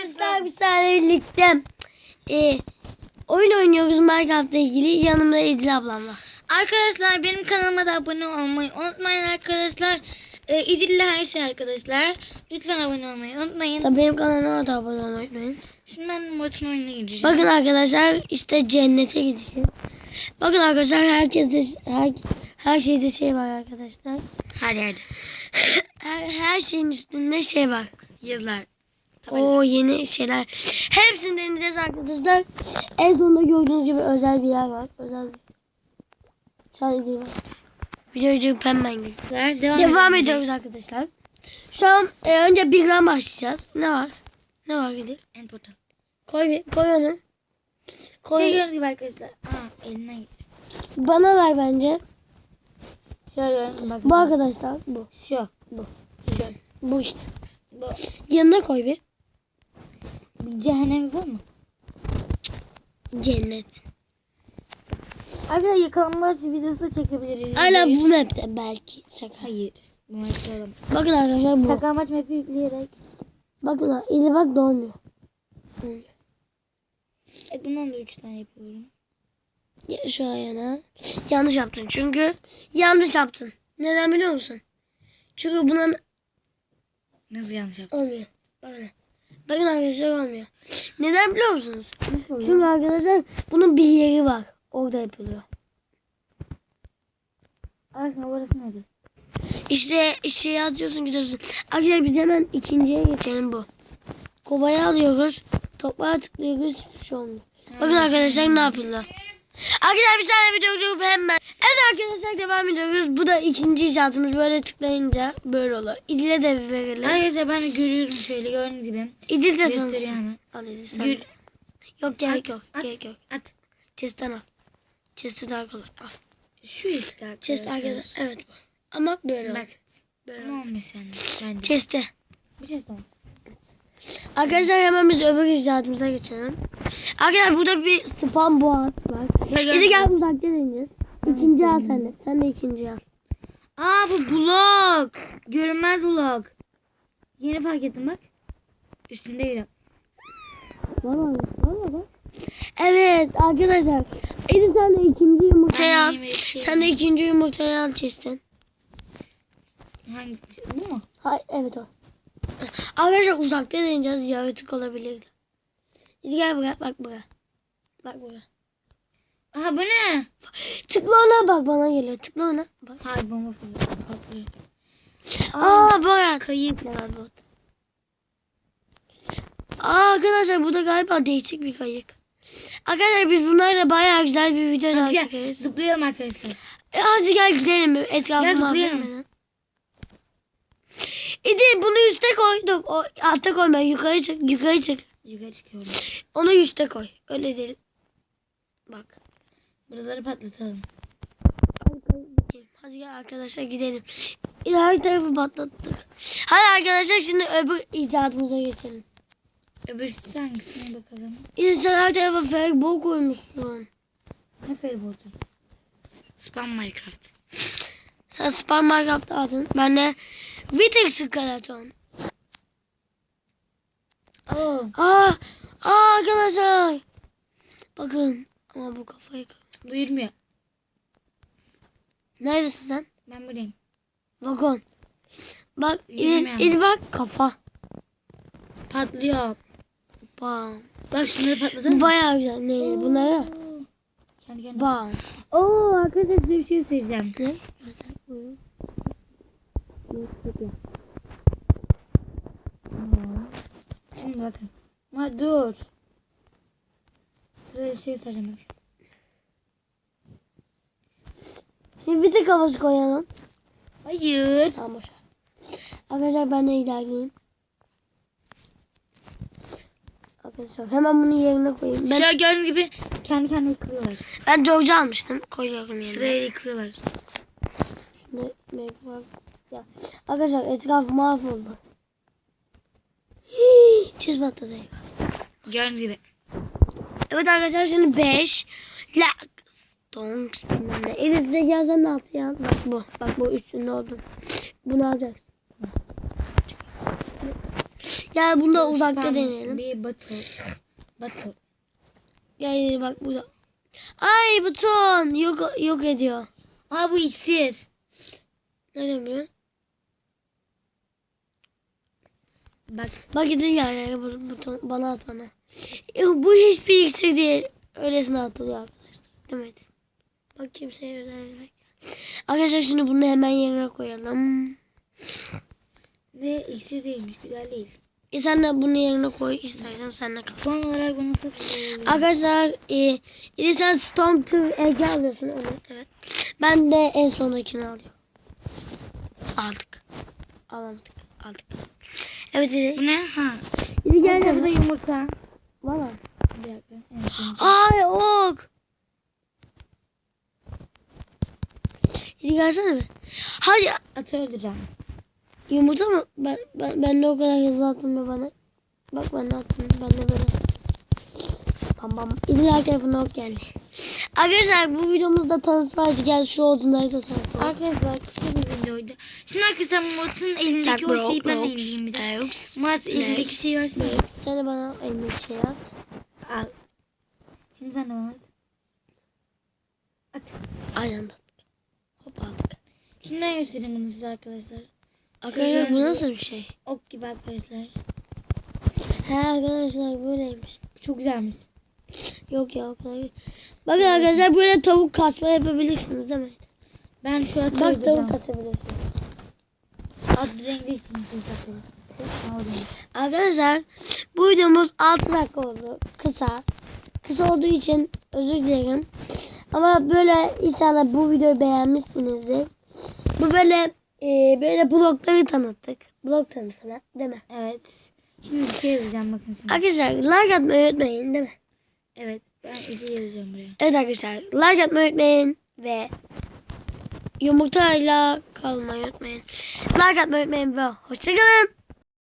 Arkadaşlar biz seninle birlikte e, oyun oynuyoruz Minecraft'la ilgili. Yanımda Ezgi ablam var. Arkadaşlar benim kanalıma da abone olmayı unutmayın arkadaşlar. Ee, İdil'le her şey arkadaşlar. Lütfen abone olmayı unutmayın. Tabii benim kanalıma da abone olmayı unutmayın. Şimdi ben Murat'ın oyununa gireceğim. Bakın arkadaşlar işte cennete gideceğiz. Bakın arkadaşlar herkeste her, her şeyde şey var arkadaşlar. Her yerde. Her, her şeyin üstünde şey var. Yazılar. O yeni şeyler. Hepsini deneyeceğiz arkadaşlar. En sonunda gördüğünüz gibi özel bir yer var. Özel bir. Sadece var. Videoyu hemen gibi. Yazılar. Devam, Devam ediyoruz arkadaşlar. Şu an e, önce birden başlayacağız. Ne var? Ne var Gidir? En portal. Koy bir, koy onu. Koy. Şey gördüğünüz gibi arkadaşlar. Aa eline git. Bana ver bence. Şöyle gibi Bu arkadaşlar. arkadaşlar bu. Şu. Bu. Şu. Bu işte. Bu. Yanına koy bir. Bir cehennemi var mı? Cennet. Arkadaşlar yakalanmaç videosu da çekebiliriz. Hala bu map'te belki. Şaka. Hayır. Bu map'te olamaz. Bakın arkadaşlar bu. Saklanmaç map'i yükleyerek. Bakın. İli bak dolmuyor. E bundan da 3 tane yapıyorum. Ya şu ayağına. Yanlış yaptın çünkü yanlış yaptın. Neden biliyor musun? Çünkü bunun Nasıl yanlış yaptım? olmuyor. Bakın. Bakın arkadaşlar olmuyor. Neden biliyor musunuz? Çünkü arkadaşlar bunun bir yeri var. Orada yapılıyor. Arkadaşlar orası nerede? İşte şey atıyorsun gidiyorsun. Arkadaşlar biz hemen ikinciye geçelim bu. Kovaya alıyoruz. Toprağa tıklıyoruz. Şu olmuyor. Bakın arkadaşlar ne yapıyorlar. Arkadaşlar bir tane video görüp hemen. Evet arkadaşlar devam ediyoruz. Bu da ikinci icadımız. Böyle tıklayınca böyle olur. İdil'e de verelim. Arkadaşlar ben de görüyorum şöyle gördüğünüz gibi. İdil de Gösteriyor hemen. Al İdil sen. Gör. Yok gerek at, yok. at, Gerek yok. At. Chest'ten al. Chest'i daha kolay. Al. Şu işte arkadaşlar. Chest arkadaşlar. Evet bu. Ama böyle Bak. Böyle Ne olmuş sende? Chest'te. Bu chest tamam. Arkadaşlar hemen biz öbür icadımıza geçelim. Arkadaşlar burada bir spam boğaz var. Gidi gel uzakta deneyeceğiz. İkinci al sen de. Sen de ikinci al. Aa bu blok. Görünmez blok. Yeni fark ettim bak. Üstünde yürü. Valla valla bak. Evet arkadaşlar. Edi sen de ikinci yumurtayı al. Sen de ikinci yumurtayı al çeşitten. Hangisi? Bu mu? Hayır evet o. Arkadaşlar uzakta deneyeceğiz. Yaratık olabilir. Hadi gel buraya bak buraya. Bak buraya. Aha bu ne? Tıkla ona bak bana geliyor. Tıkla ona. Bak. Hayır bomba. Patlıyor. Aa bak. Kayıp. Galiba. Aa arkadaşlar bu da galiba değişik bir kayık. Arkadaşlar biz bunlarla bayağı güzel bir video daha Hadi gel. çekeriz. Zıplayalım arkadaşlar. E, hadi gel gidelim etrafı Ya zıplayalım. İdi bunu üste koyduk. O altta koyma yukarı çık yukarı çık. Yukarı çıkıyorum. Onu üste koy. Öyle değil. Bak. Buraları patlatalım. Hadi gel arkadaşlar gidelim. Her tarafı patlattık. Hadi arkadaşlar şimdi öbür icadımıza geçelim. Öbürsü hangisine bakalım. İdi sen her tarafa feribol koymuşsun. Ne feribotu? Spam Minecraft. Sen spam Minecraft aldın. Ben de Vitex skeleton. Oo. Aa, aa arkadaşlar. Bakın. Ama bu kafayı kır- Duyurmuyor. Neredesin sen? Ben buradayım. Vagon. Bak, idi bak kafa. Patlıyor. Bam. Bak şunları patlatalım. Bu bayağı güzel. Ne? Bunları. Oo. Kendi kendine. Bam. Oo arkadaşlar size bir şey söyleyeceğim. Ne? Şimdi bakın. Ma dur. Sıra bir şey söyleyeceğim bak. Şimdi Vitex kafası koyalım. Hayır. Tamam boş ver. Arkadaşlar ben de ilerleyeyim. Arkadaşlar hemen bunu yerine koyayım. Ben, Şöyle gördüğünüz gibi kendi kendine yıkılıyorlar. ben George'u almıştım. Koyuyorum yerine. Sırayla yıkılıyorlar. Ne, ne. Ya. Arkadaşlar etraf mahvoldu. Hii, Çiz patladı. Gördüğünüz gibi. Evet arkadaşlar şimdi 5 Lax Donks bilmem ne. Size gelsen de altı ya. Bak bu. Bak bu üstünde oldu. Bunu alacaksın. Gel bunu da uzakta Spam deneyelim. Bir battle. Battle. Gel bak burada. Ay buton yok yok ediyor. Aa bu iksir. Nereden biliyorsun? Bak. Bak gidin yani bu buton bana at bana. E, bu hiçbir iksir değil. Öylesine atılıyor arkadaşlar. Mi? Bak kimseye özel Arkadaşlar şimdi bunu hemen yerine koyalım. Ve iksir değilmiş. Güzel değil. E sen de bunu yerine koy istersen sen de kal. Son olarak bunu kullanabilirim? Arkadaşlar e, e sen Storm Tour Ege alıyorsun onu. Evet. Ben de en sondakini alıyorum. Aldık. Alamadık. Aldık. Evet İri. Bu ne? Ha. İri gel Bu da yanıma. yumurta. Valla. Bir dakika. Evet. Ay ok. İri gelsene mi? Hadi Atı öldüreceğim. yumurta mı? Ben, ben, ben de o kadar hızlı attım ya bana. Bak ben de attım. Ben de böyle. Bam bam. Her tarafına ok geldi. Arkadaşlar bu videomuzda tanıtım vardı. Gel şu odunları da tanıtalım. Arkadaşlar kısa bir videoydu. Şimdi arkadaşlar Murat'ın elindeki o şeyi ben de eleyeyim bir de. Murat elindeki şeyi versene. Sen de bana elini şey at. Al. Şimdi sen de bana at. At. Hop aldık. Ben göstereyim bunu size arkadaşlar. Arkadaşlar bu nasıl bir şey? Ok gibi arkadaşlar. He arkadaşlar böyleymiş. Çok güzelmiş. Yok ya o kadar. Bakın arkadaşlar böyle tavuk kasma yapabilirsiniz değil mi? Ben şu atı Bak tavuk kasabilirsiniz. İçin bakalım. Aldım. Arkadaşlar bu videomuz 6 dakika oldu. Kısa. Kısa olduğu için özür dilerim. Ama böyle inşallah bu videoyu beğenmişsinizdir. Bu böyle e, böyle blokları tanıttık. Blok tanıtımı değil mi? Evet. Şimdi bir şey yazacağım bakın şimdi. Arkadaşlar like atmayı unutmayın değil mi? Evet. Ben idi yazacağım buraya. Evet arkadaşlar like atmayı unutmayın ve yumurtayla kalmayı unutmayın. Like atmayı unutmayın ve hoşçakalın.